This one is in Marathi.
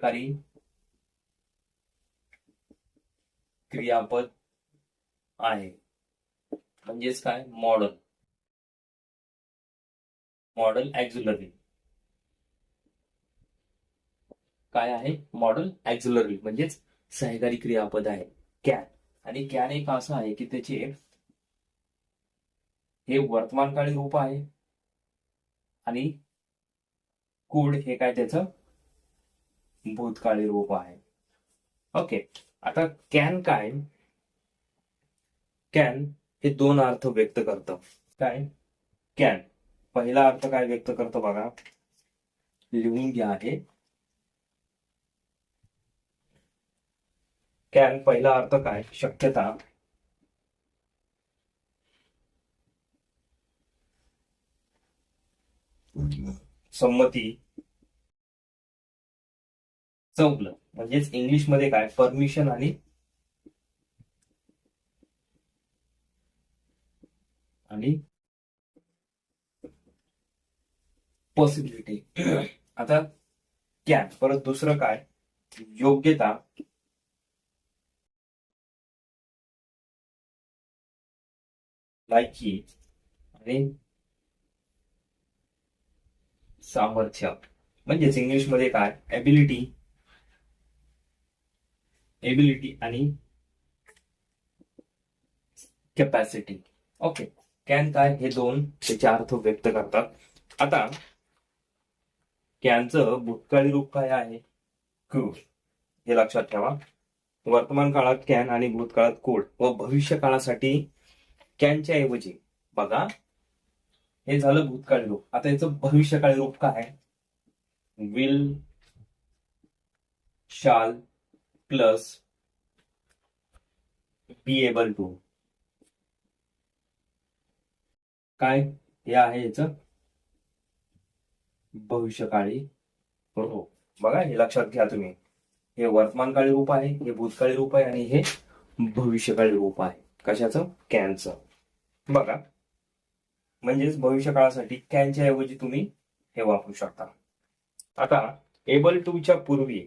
कारी क्रियापद आहे. म्हणजेच काय? मॉडल. मॉडल ऍक्झुलरी काय आहे? मॉडल ऍक्झुलरी म्हणजेच सहकारी क्रियापद आहे. कॅन. आणि कॅन एक असं आहे की त्याचे हे वर्तमानकाळी रूप आहे. आणि कुड हे काय त्याचं? भूतकाळी रूप आहे. ओके आता कॅन काय? कॅन हे दोन अर्थ व्यक्त करतं. काय? कॅन पहिला अर्थ काय व्यक्त करतो बघा. लिहून घ्या आहे कॅन पहिला अर्थ काय? शक्यता. संमती. संपलं म्हणजेच इंग्लिशमध्ये काय? परमिशन आणि आणि पॉसिबिलिटी आता कॅन परत दुसरं काय? योग्यता. लायकी. आणि सामर्थ्य. म्हणजेच इंग्लिशमध्ये काय? एबिलिटी एबिलिटी आणि कॅपॅसिटी ओके कॅन काय? हे दोन त्याचे अर्थ व्यक्त करतात. आता कॅनचं भूतकाळी रूप काय आहे? क्यू हे लक्षात ठेवा. वर्तमान काळात कॅन आणि भूतकाळात कोड व भविष्य काळासाठी कॅनच्या ऐवजी. बघा. हे झालं भूतकाळी रूप. आता याचं भविष्यकाळी रूप काय आहे? विल शाल प्लस बी एबल टू काय? हे आहे याचं भविष्यकाळी. रूप बघा हे लक्षात घ्या तुम्ही. हे वर्तमानकाळी रूप आहे हे भूतकाळी रूप आहे आणि हे भविष्यकाळी रूप आहे. कशाचं? कॅनचं. बघा. म्हणजेच भविष्य काळासाठी कॅनच्या ऐवजी तुम्ही हे वापरू शकता. आता एबल टूच्या पूर्वी